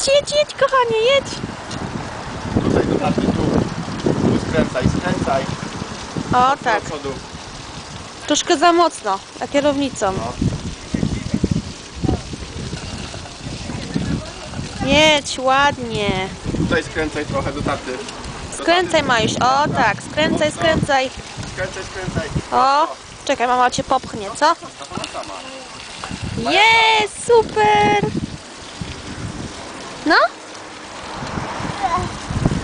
Jedź, jedź, jedź, kochanie, jedź. Tutaj do taty, tu. Tu skręcaj, skręcaj. O, tak. Do przodu. Troszkę za mocno, a kierownicą. No. Jedź, ładnie. Tutaj skręcaj trochę do taty. Skręcaj. Majuś. O, tak, skręcaj, skręcaj. Skręcaj, skręcaj. O, czekaj, mama cię popchnie, co? Sama. Jest, super. No,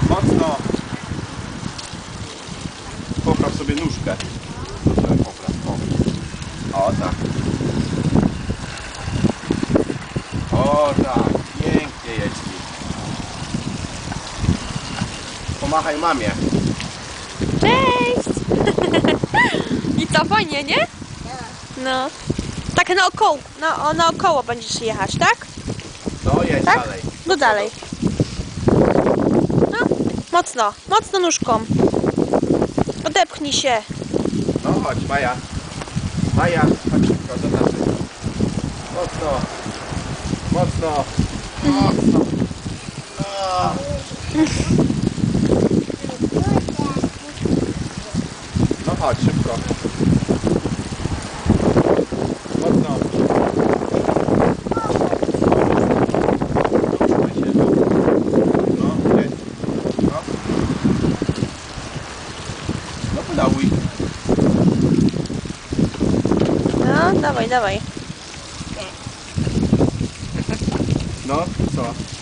Mocno. Popraw sobie nóżkę. Tutaj popraw. O. o tak. O tak. Pięknie jeździ. Pomachaj mamie. cześć. I co, fajnie, nie? No. Tak naokoło, na, naokoło będziesz jechać, tak? No jedź Tak? dalej. No dalej. No, mocno, mocno nóżką. Odepchnij się. No chodź, Maja. Maja, chodź szybko do taty. Mocno. Mocno. Mocno. A. No chodź, szybko. Mocno. Trzymaj się. No, jedź. No. Podałuj. No, dawaj, dawaj. No, co?